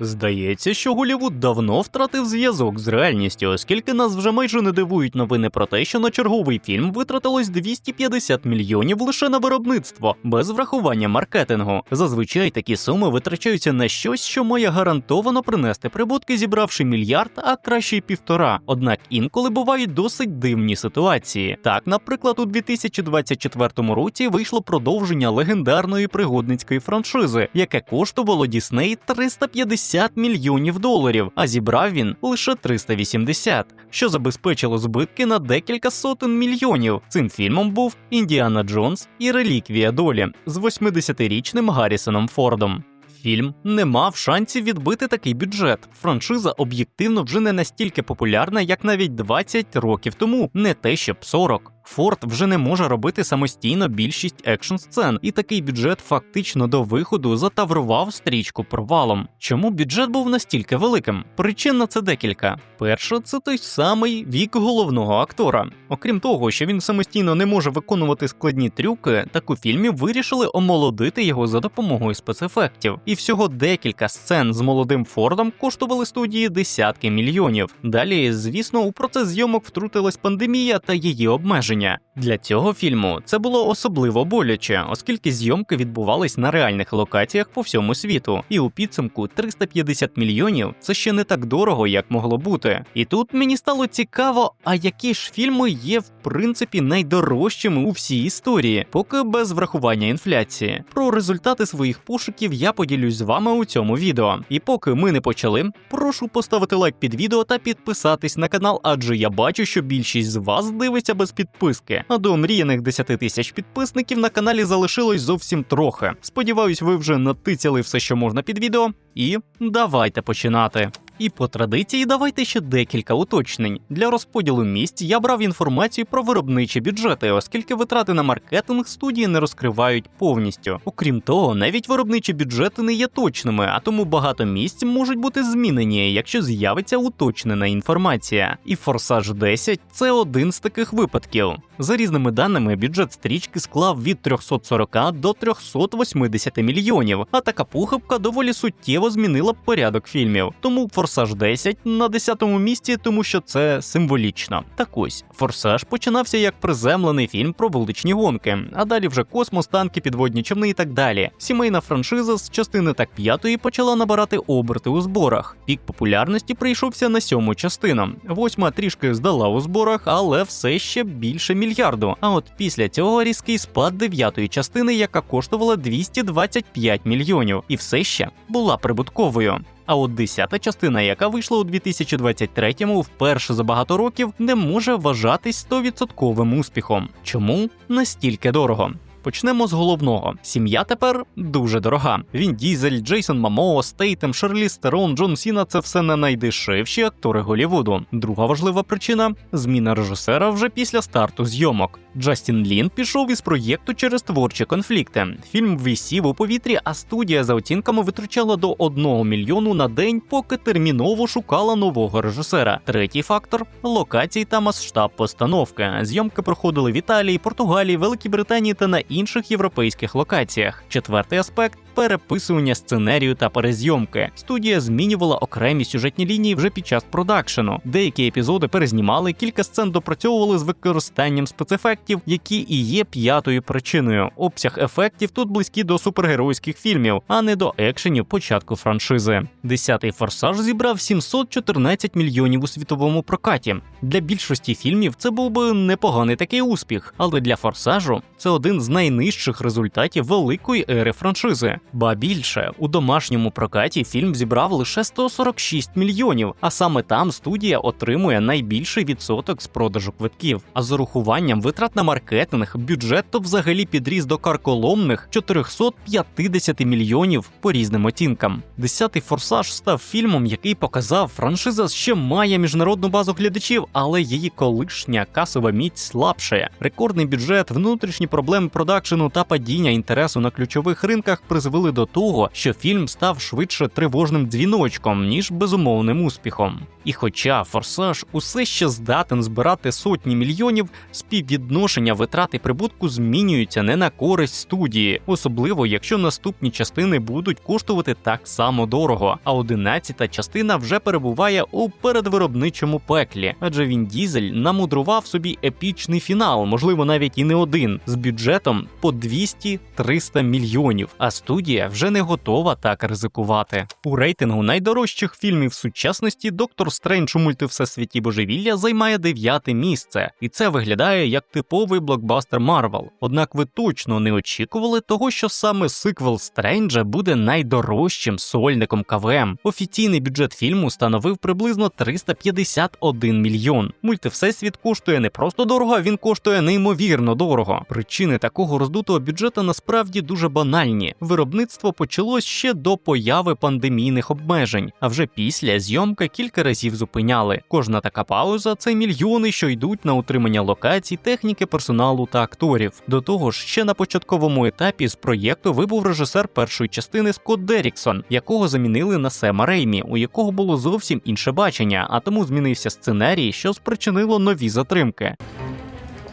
Здається, що Голівуд давно втратив зв'язок з реальністю, оскільки нас вже майже не дивують новини про те, що на черговий фільм витратилось 250 мільйонів лише на виробництво, без врахування маркетингу. Зазвичай такі суми витрачаються на щось, що має гарантовано принести прибутки, зібравши мільярд, а краще півтора. Однак інколи бувають досить дивні ситуації. Так, наприклад, у 2024 році вийшло продовження легендарної пригодницької франшизи, яке коштувало Дісней 350 мільйонів доларів, а зібрав він лише 380, що забезпечило збитки на декілька сотень мільйонів. Цим фільмом був Індіана Джонс і Реліквія долі з 80-річним Гаррісоном Фордом. Фільм не мав шансів відбити такий бюджет. Франшиза об'єктивно вже не настільки популярна, як навіть 20 років тому, не те щоб 40. Форд вже не може робити самостійно більшість екшн сцен, і такий бюджет фактично до виходу затаврував стрічку провалом. Чому бюджет був настільки великим? Причин на це декілька. Перше, це той самий вік головного актора. Окрім того, що він самостійно не може виконувати складні трюки, так у фільмі вирішили омолодити його за допомогою спецефектів. І всього декілька сцен з молодим Фордом коштували студії десятки мільйонів. Далі, звісно, у процес зйомок втрутилась пандемія та її обмеження. Для цього фільму це було особливо боляче, оскільки зйомки відбувались на реальних локаціях по всьому світу, і у підсумку 350 мільйонів це ще не так дорого, як могло бути. І тут мені стало цікаво, а які ж фільми є в принципі найдорожчими у всій історії, поки без врахування інфляції. Про результати своїх пошуків я поділюсь з вами у цьому відео. І поки ми не почали, прошу поставити лайк під відео та підписатись на канал, адже я бачу, що більшість з вас дивиться без підписки. А до мріяних 10 тисяч підписників на каналі залишилось зовсім трохи. Сподіваюсь, ви вже натицяли все, що можна під відео. І давайте починати. І по традиції давайте ще декілька уточнень. Для розподілу місць я брав інформацію про виробничі бюджети, оскільки витрати на маркетинг студії не розкривають повністю. Окрім того, навіть виробничі бюджети не є точними, а тому багато місць можуть бути змінені, якщо з'явиться уточнена інформація. І Форсаж 10 це один з таких випадків. За різними даними, бюджет стрічки склав від 340 до 380 мільйонів, а така похибка доволі суттєво змінила порядок фільмів. Тому Форсаж 10 на 10-му місці, тому що це символічно. Так ось Форсаж починався як приземлений фільм про вуличні гонки, а далі вже космос, танки, підводні човни і так далі. Сімейна франшиза з частини так п'ятої почала набирати оберти у зборах. Пік популярності прийшовся на сьому частину. Восьма трішки здала у зборах, але все ще більше мільярду. А от після цього різкий спад дев'ятої частини, яка коштувала 225 мільйонів, і все ще була прибутковою. А от десята частина, яка вийшла у 2023-му, вперше за багато років, не може вважатись 100% успіхом. Чому настільки дорого? Почнемо з головного. Сім'я тепер дуже дорога. Він Дізель, Джейсон Мамо, Стейтем, Шерлі Стерон, Джон Сіна це все не найдешевші актори Голівуду. Друга важлива причина зміна режисера вже після старту зйомок. Джастін Лін пішов із проєкту через творчі конфлікти. Фільм висів у повітрі, а студія за оцінками витрачала до 1 мільйону на день, поки терміново шукала нового режисера. Третій фактор локації та масштаб постановки. Зйомки проходили в Італії, Португалії, Великій Британії та на інших європейських локаціях. Четвертий аспект переписування сценарію та перезйомки. Студія змінювала окремі сюжетні лінії вже під час продакшену. Деякі епізоди перезнімали, кілька сцен допрацьовували з використанням спецефектів, які і є п'ятою причиною. Обсяг ефектів тут близькі до супергеройських фільмів, а не до екшенів початку франшизи. Десятий форсаж зібрав 714 мільйонів у світовому прокаті. Для більшості фільмів це був би непоганий такий успіх, але для форсажу це один з найнижчих результатів великої ери франшизи. Ба більше у домашньому прокаті фільм зібрав лише 146 мільйонів, а саме там студія отримує найбільший відсоток з продажу квитків. А з урахуванням витрат на маркетинг бюджет то взагалі підріс до карколомних 450 мільйонів по різним оцінкам. Десятий форсаж став фільмом, який показав, франшиза ще має міжнародну базу глядачів, але її колишня касова міць слабшає. Рекордний бюджет, внутрішні проблеми продакшену та падіння інтересу на ключових ринках призвели до того, що фільм став швидше тривожним дзвіночком, ніж безумовним успіхом. І хоча форсаж усе ще здатен збирати сотні мільйонів, співвідношення співвідношення витрат і прибутку змінюються не на користь студії, особливо якщо наступні частини будуть коштувати так само дорого. А одинадцята частина вже перебуває у передвиробничому пеклі, адже він дізель намудрував собі епічний фінал, можливо, навіть і не один, з бюджетом по 200-300 мільйонів. А студія вже не готова так ризикувати. У рейтингу найдорожчих фільмів сучасності Доктор Стрендж у мультивсесвіті божевілля займає дев'яте місце, і це виглядає як типовий блокбастер Марвел. Однак ви точно не очікували того, що саме сиквел Стренджа буде найдорожчим сольником КВМ. Офіційний бюджет фільму становив приблизно 351 мільйон. Мультивсесвіт коштує не просто дорого, а він коштує неймовірно дорого. Причини такого роздутого бюджету насправді дуже банальні. Виробництво почалось ще до появи пандемійних обмежень, а вже після зйомка кілька разів зупиняли. Кожна така пауза це мільйони, що йдуть на утримання локацій, техніки, персоналу та акторів. До того ж, ще на початковому етапі з проєкту вибув режисер першої частини Скотт Деріксон, якого замінили на Сема Реймі, у якого було зовсім інше бачення, а тому змінився сценарій, що спричинило нові затримки.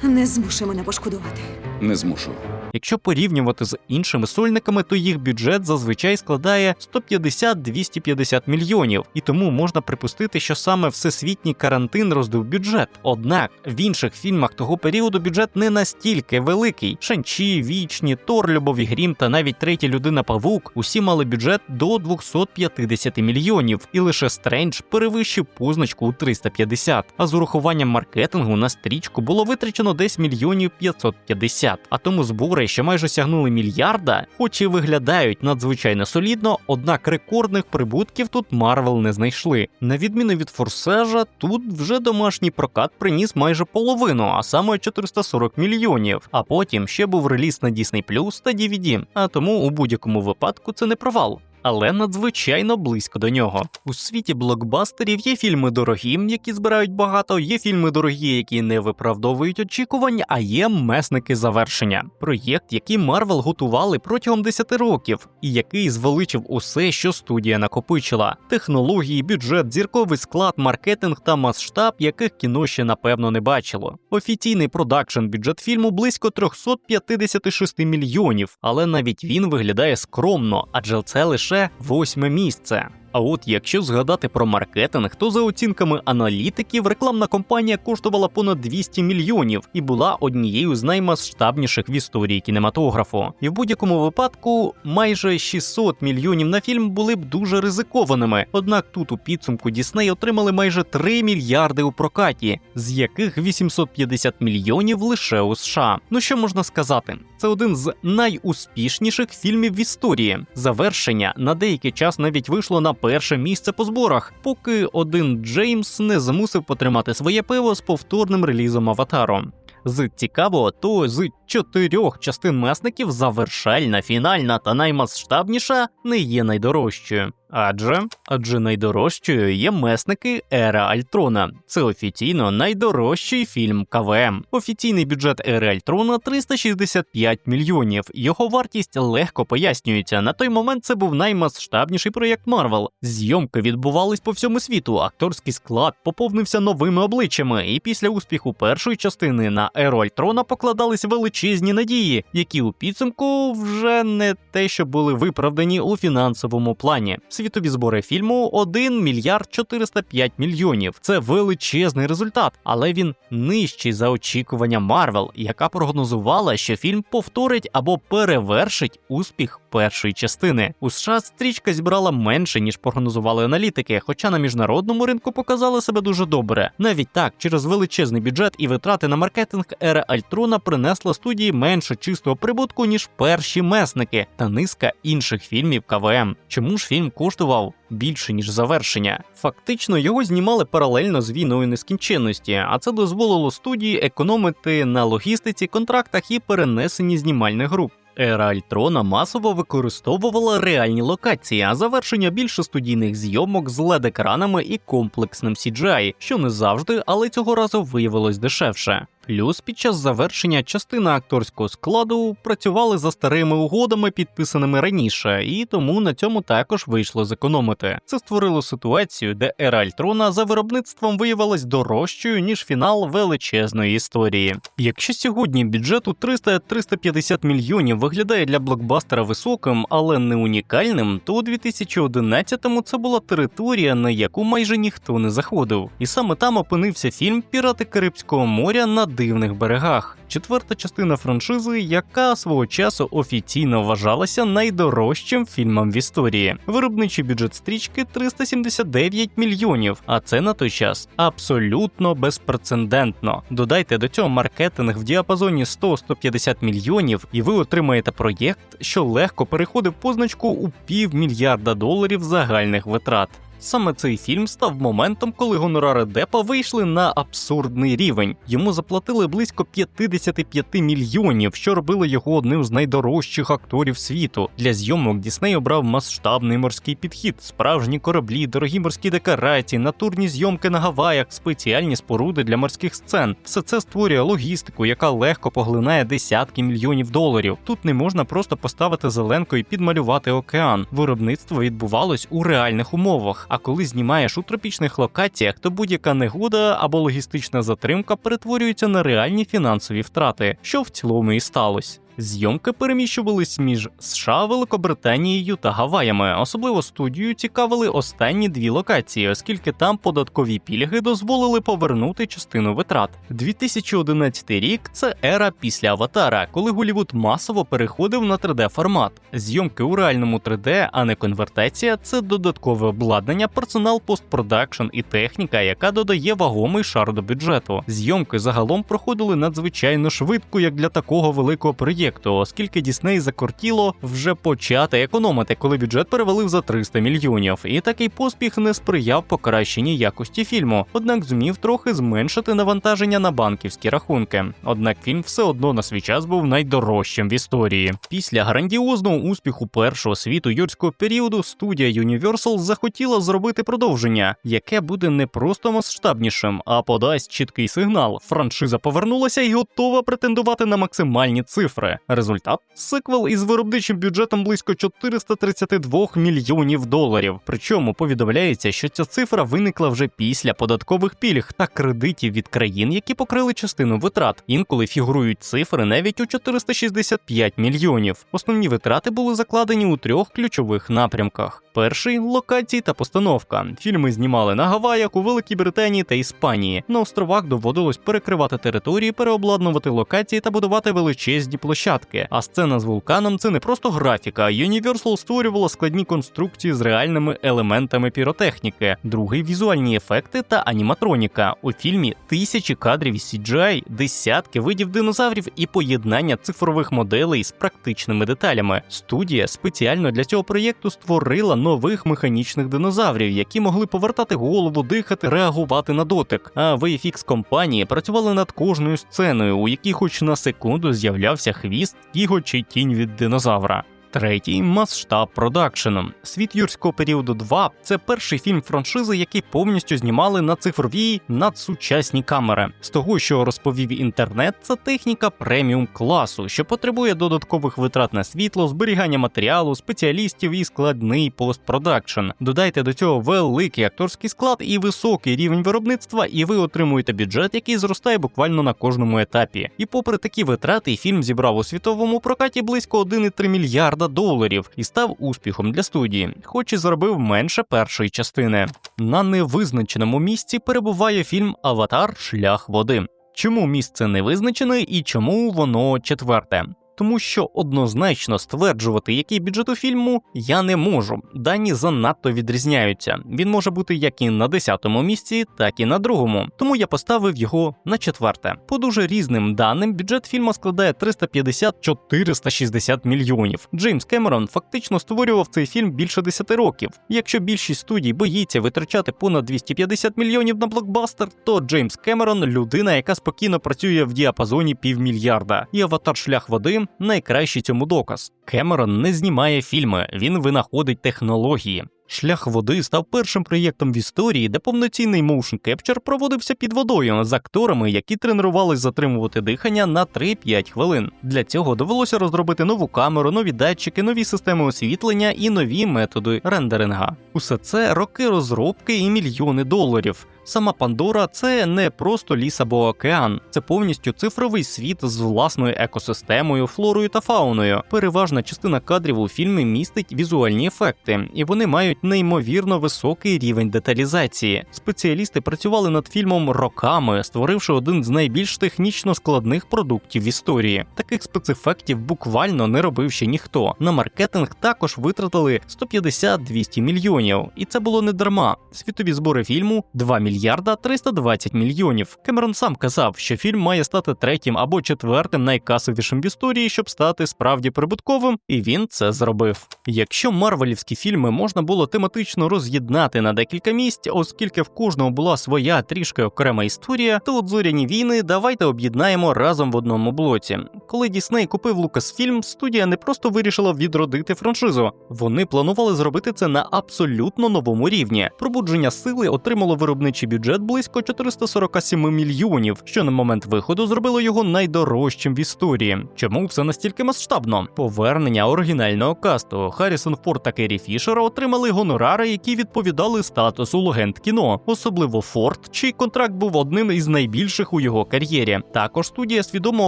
Не змушуй мене пошкодувати. Не змушу. Якщо порівнювати з іншими сольниками, то їх бюджет зазвичай складає 150-250 мільйонів, і тому можна припустити, що саме всесвітній карантин роздив бюджет. Однак в інших фільмах того періоду бюджет не настільки великий. Шанчі, Вічні, Тор, Любов і Грім та навіть третя людина Павук усі мали бюджет до 250 мільйонів, і лише Стрендж перевищив позначку у 350. А з урахуванням маркетингу на стрічку було витрачено десь мільйонів 550. А тому збори, що майже сягнули мільярда, хоч і виглядають надзвичайно солідно, однак рекордних прибутків тут Марвел не знайшли. На відміну від Форсежа, тут вже домашній прокат приніс майже половину, а саме 440 мільйонів. А потім ще був реліз на Disney Plus та DVD, а тому у будь-якому випадку це не провал. Але надзвичайно близько до нього. У світі блокбастерів є фільми дорогі, які збирають багато, є фільми дорогі, які не виправдовують очікувань, а є месники завершення. Проєкт, який Марвел готували протягом 10 років, і який звеличив усе, що студія накопичила: технології, бюджет, зірковий склад, маркетинг та масштаб, яких кіно ще напевно не бачило. Офіційний продакшн бюджет фільму близько 356 мільйонів, але навіть він виглядає скромно, адже це лише восьме місце. А от якщо згадати про маркетинг, то за оцінками аналітиків рекламна кампанія коштувала понад 200 мільйонів і була однією з наймасштабніших в історії кінематографу. І в будь-якому випадку майже 600 мільйонів на фільм були б дуже ризикованими. Однак тут у підсумку Дісней отримали майже 3 мільярди у прокаті, з яких 850 мільйонів лише у США. Ну що можна сказати? Це один з найуспішніших фільмів в історії. Завершення на деякий час навіть вийшло на перше місце по зборах, поки один Джеймс не змусив потримати своє пиво з повторним релізом аватару. З цікавого, то з чотирьох частин месників завершальна, фінальна та наймасштабніша не є найдорожчою. Адже адже найдорожчою є месники Ера Альтрона. Це офіційно найдорожчий фільм КВМ. Офіційний бюджет Ери Альтрона 365 мільйонів. Його вартість легко пояснюється. На той момент це був наймасштабніший проєкт Марвел. Зйомки відбувались по всьому світу. Акторський склад поповнився новими обличчями, і після успіху першої частини на Еру Альтрона покладались величезні надії, які у підсумку вже не те, що були виправдані у фінансовому плані. Світові збори фільму 1 мільярд 405 мільйонів. Це величезний результат, але він нижчий за очікування Марвел, яка прогнозувала, що фільм повторить або перевершить успіх першої частини. У США стрічка зібрала менше ніж прогнозували аналітики, хоча на міжнародному ринку показала себе дуже добре. Навіть так, через величезний бюджет і витрати на маркетинг ера Альтрона принесла студії менше чистого прибутку ніж перші месники та низка інших фільмів КВМ. Чому ж фільм коштував більше ніж завершення? Фактично його знімали паралельно з війною нескінченності, а це дозволило студії економити на логістиці, контрактах і перенесенні знімальних груп. Ера Альтрона масово використовувала реальні локації, а завершення більше студійних зйомок з LED-екранами і комплексним CGI, що не завжди, але цього разу виявилось дешевше. Плюс під час завершення частина акторського складу працювали за старими угодами, підписаними раніше, і тому на цьому також вийшло зекономити. Це створило ситуацію, де ера Альтрона за виробництвом виявилась дорожчою ніж фінал величезної історії. Якщо сьогодні бюджет у 300-350 мільйонів виглядає для блокбастера високим, але не унікальним, то у 2011-му це була територія, на яку майже ніхто не заходив. І саме там опинився фільм Пірати Карибського моря на дивних берегах. Четверта частина франшизи, яка свого часу офіційно вважалася найдорожчим фільмом в історії. Виробничий бюджет стрічки 379 мільйонів, а це на той час абсолютно безпрецедентно. Додайте до цього маркетинг в діапазоні 100-150 мільйонів, і ви отримаєте проєкт, що легко переходив позначку у півмільярда доларів загальних витрат. Саме цей фільм став моментом, коли гонорари Депа вийшли на абсурдний рівень. Йому заплатили близько 55 мільйонів, що робило його одним з найдорожчих акторів світу. Для зйомок Дісней обрав масштабний морський підхід, справжні кораблі, дорогі морські декорації, натурні зйомки на Гаваях, спеціальні споруди для морських сцен. Все це створює логістику, яка легко поглинає десятки мільйонів доларів. Тут не можна просто поставити зеленку і підмалювати океан. Виробництво відбувалось у реальних умовах. А коли знімаєш у тропічних локаціях, то будь-яка негода або логістична затримка перетворюється на реальні фінансові втрати, що в цілому і сталося. Зйомки переміщувались між США, Великобританією та Гаваями. Особливо студію цікавили останні дві локації, оскільки там податкові пільги дозволили повернути частину витрат. 2011 рік це ера після аватара, коли Голівуд масово переходив на 3D формат. Зйомки у реальному 3D, а не конвертація це додаткове обладнання, персонал постпродакшн і техніка, яка додає вагомий шар до бюджету. Зйомки загалом проходили надзвичайно швидко, як для такого великого проєкту проєкту, оскільки Дісней закортіло вже почати економити, коли бюджет перевалив за 300 мільйонів. І такий поспіх не сприяв покращенні якості фільму, однак зумів трохи зменшити навантаження на банківські рахунки. Однак фільм все одно на свій час був найдорожчим в історії. Після грандіозного успіху першого світу юрського періоду студія Universal захотіла зробити продовження, яке буде не просто масштабнішим, а подасть чіткий сигнал. Франшиза повернулася і готова претендувати на максимальні цифри. Результат сиквел із виробничим бюджетом близько 432 мільйонів доларів. Причому повідомляється, що ця цифра виникла вже після податкових пільг та кредитів від країн, які покрили частину витрат. Інколи фігурують цифри навіть у 465 мільйонів. Основні витрати були закладені у трьох ключових напрямках: перший локації та постановка. Фільми знімали на Гаваях, у Великій Британії та Іспанії. На островах доводилось перекривати території, переобладнувати локації та будувати величезні площі площадки. А сцена з вулканом це не просто графіка. Universal створювала складні конструкції з реальними елементами піротехніки, другий візуальні ефекти та аніматроніка. У фільмі тисячі кадрів із CGI, десятки видів динозаврів і поєднання цифрових моделей з практичними деталями. Студія спеціально для цього проєкту створила нових механічних динозаврів, які могли повертати голову, дихати, реагувати на дотик. А VFX компанії працювали над кожною сценою, у якій хоч на секунду з'являвся хвіст хвіст, кіготь чи тінь від динозавра. Третій масштаб продакшеном. Світ юрського періоду 2 це перший фільм франшизи, який повністю знімали на цифровій надсучасні камери. З того, що розповів інтернет, це техніка преміум класу, що потребує додаткових витрат на світло, зберігання матеріалу, спеціалістів і складний постпродакшн. Додайте до цього великий акторський склад і високий рівень виробництва, і ви отримуєте бюджет, який зростає буквально на кожному етапі. І попри такі витрати, фільм зібрав у світовому прокаті близько 1,3 мільярда мільярда доларів і став успіхом для студії, хоч і зробив менше першої частини. На невизначеному місці перебуває фільм Аватар Шлях води. Чому місце не визначене і чому воно четверте? Тому що однозначно стверджувати, який бюджет у фільму, я не можу. Дані занадто відрізняються. Він може бути як і на 10-му місці, так і на другому. Тому я поставив його на четверте. По дуже різним даним, бюджет фільму складає 350-460 мільйонів. Джеймс Кемерон фактично створював цей фільм більше 10 років. Якщо більшість студій боїться витрачати понад 250 мільйонів на блокбастер, то Джеймс Кемерон людина, яка спокійно працює в діапазоні півмільярда. І аватар шлях води найкращий цьому доказ. Кемерон не знімає фільми, він винаходить технології. Шлях води став першим проєктом в історії, де повноцінний моушн кепчер проводився під водою з акторами, які тренувались затримувати дихання на 3-5 хвилин. Для цього довелося розробити нову камеру, нові датчики, нові системи освітлення і нові методи рендеринга. Усе це роки розробки і мільйони доларів. Сама Пандора це не просто ліс або океан, це повністю цифровий світ з власною екосистемою, флорою та фауною. Переважна частина кадрів у фільмі містить візуальні ефекти, і вони мають неймовірно високий рівень деталізації. Спеціалісти працювали над фільмом роками, створивши один з найбільш технічно складних продуктів в історії. Таких спецефектів буквально не робив ще ніхто. На маркетинг також витратили 150-200 мільйонів, і це було не дарма. Світові збори фільму 2 мільярда 320 мільйонів. Кемерон сам казав, що фільм має стати третім або четвертим найкасовішим в історії, щоб стати справді прибутковим, і він це зробив. Якщо марвелівські фільми можна було тематично роз'єднати на декілька місць, оскільки в кожного була своя трішки окрема історія, то от зоряні війни давайте об'єднаємо разом в одному блоці. Коли Дісней купив Лукасфільм, студія не просто вирішила відродити франшизу. Вони планували зробити це на абсолютно новому рівні. Пробудження сили отримало виробничий бюджет близько 447 мільйонів, що на момент виходу зробило його найдорожчим в історії. Чому все настільки масштабно? Повернення оригінального касту Харрісон Форд та Керрі Фішер отримали гонорари, які відповідали статусу легенд кіно, особливо Форд, чий контракт був одним із найбільших у його кар'єрі. Також студія свідомо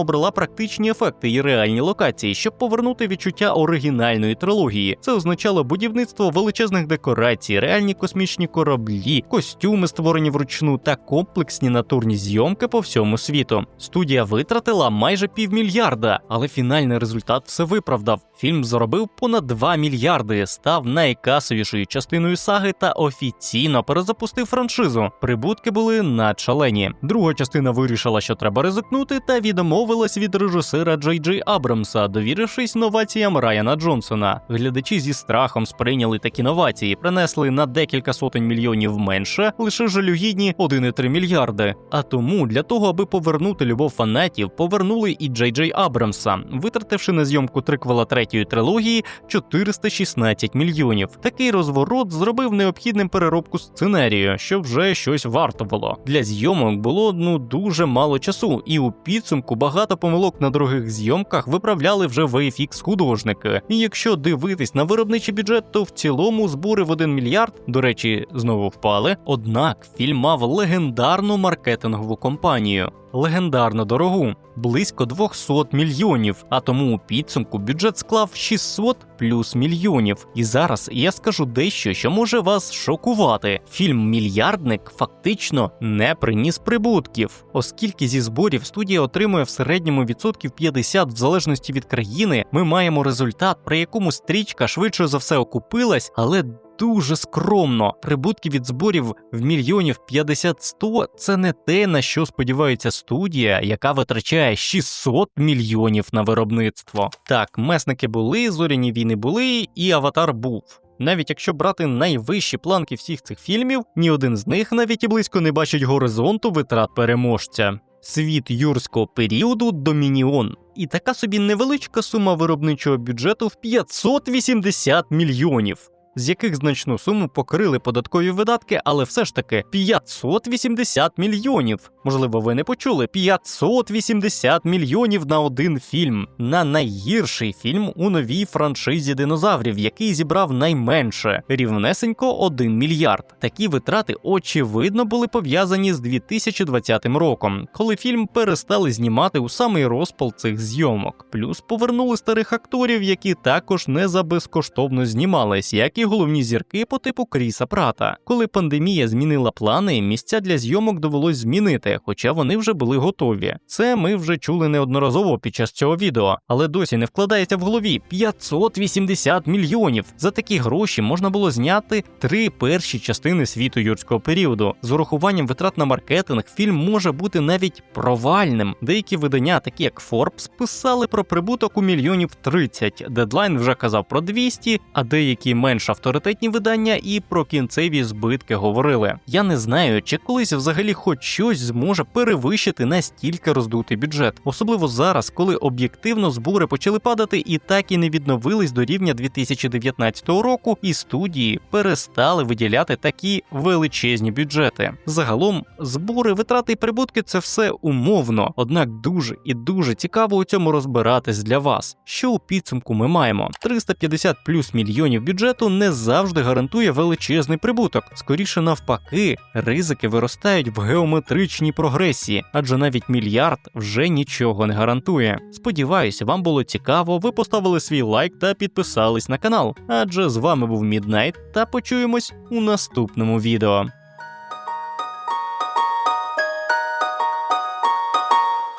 обрала практичні ефекти і реальні локації, щоб повернути відчуття оригінальної трилогії. Це означало будівництво величезних декорацій, реальні космічні кораблі, костюми, створені вручну, та комплексні натурні зйомки по всьому світу. Студія витратила майже півмільярда, але фінальний результат все виправдав. Фільм заробив понад 2 мільярди, став найкасовішою частиною саги та офіційно перезапустив франшизу. Прибутки були надшалені. Друга частина вирішила, що треба ризикнути, та відмовилась від режисера Джей Джей Абрамса, довірившись новаціям Райана Джонсона. Глядачі зі страхом сприйняли такі новації, принесли на декілька сотень мільйонів менше, лише жалюгідні 1,3 мільярди. А тому для того, аби повернути любов фанатів, повернули і Джей Джей Абрамса, витративши на зйомку триквела третьої трилогії 416 мільйонів. Такий розворот зробив необхідним переробку сценарію, що вже щось вартувало. Для зйомок було ну дуже мало часу, і у підсумку багато помилок на дорогих зйомках виправляли вже VFX художники. І якщо дивитись на виробничий бюджет, то в цілому збори в 1 мільярд, до речі, знову впали. Однак фільм мав легендарну маркетингову компанію. Легендарно дорогу близько 200 мільйонів. А тому у підсумку бюджет склав 600 плюс мільйонів. І зараз я скажу дещо, що може вас шокувати. Фільм Мільярдник фактично не приніс прибутків, оскільки зі зборів студія отримує в середньому відсотків 50 в залежності від країни. Ми маємо результат, при якому стрічка швидше за все окупилась, але дуже скромно. Прибутки від зборів в мільйонів 50-100 – це не те, на що сподівається студія, яка витрачає 600 мільйонів на виробництво. Так, месники були, зоряні війни були, і аватар був. Навіть якщо брати найвищі планки всіх цих фільмів, ні один з них навіть і близько не бачить горизонту витрат переможця. Світ юрського періоду Домініон. І така собі невеличка сума виробничого бюджету в 580 мільйонів. З яких значну суму покрили податкові видатки, але все ж таки 580 мільйонів. Можливо, ви не почули 580 мільйонів на один фільм, на найгірший фільм у новій франшизі динозаврів, який зібрав найменше рівнесенько 1 мільярд. Такі витрати очевидно були пов'язані з 2020 роком, коли фільм перестали знімати у самий розпал цих зйомок. Плюс повернули старих акторів, які також не за безкоштовно знімались, як і головні зірки по типу Кріса Прата. Коли пандемія змінила плани, місця для зйомок довелось змінити, хоча вони вже були готові. Це ми вже чули неодноразово під час цього відео, але досі не вкладається в голові 580 мільйонів. За такі гроші можна було зняти три перші частини світу юрського періоду. З урахуванням витрат на маркетинг фільм може бути навіть провальним. Деякі видання, такі як Forbes, писали про прибуток у мільйонів 30, Дедлайн вже казав про 200, а деякі менш авторитетні видання і про кінцеві збитки говорили. Я не знаю, чи колись взагалі хоч щось зможе перевищити настільки роздутий бюджет, особливо зараз, коли об'єктивно збори почали падати і так і не відновились до рівня 2019 року, і студії перестали виділяти такі величезні бюджети. Загалом, збори, витрати і прибутки це все умовно, однак дуже і дуже цікаво у цьому розбиратись для вас. Що у підсумку ми маємо? 350 плюс мільйонів бюджету не завжди гарантує величезний прибуток. Скоріше навпаки, ризики виростають в геометричній прогресії, адже навіть мільярд вже нічого не гарантує. Сподіваюся, вам було цікаво. Ви поставили свій лайк та підписались на канал. Адже з вами був Міднайт, та почуємось у наступному відео.